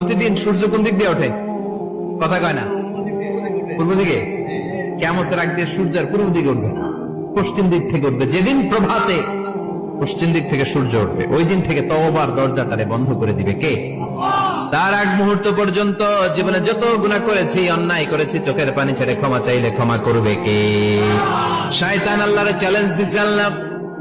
প্রতিদিন সূর্য কোন দিক দিয়ে ওঠে? কথা কয় না? পূর্ব দিকে? কেমন রাখ দিয়ে সূর্যের পূর্ব দিকে উঠবে পশ্চিম দিক থেকে উঠবে। যেদিন প্রভাতে পশ্চিম দিক থেকে সূর্য উঠবে, ওই দিন থেকে তওবার দরজা তারে বন্ধ করে দিবে কে? তার এক মুহূর্ত পর্যন্ত জীবনে যত গুণা করেছি, অন্যায় করেছি, চোখের পানি ছেড়ে ক্ষমা চাইলে ক্ষমা করবে কে? শায়তান আল্লাহরে চ্যালেঞ্জ দিছে আল্লাহ,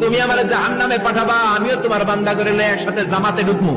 তুমি আমার জাহান নামে পাঠাবা, আমিও তোমার বান্দা করে লয়ে একসাথে জামাতে ঢুকমু।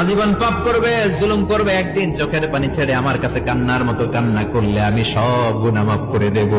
আজীবন পাপ করবে, জুলুম করবে, একদিন চোখের পানি ছেড়ে আমার কাছে কান্নার মতো কান্না করলে আমি সব গুণা মাফ করে দেব।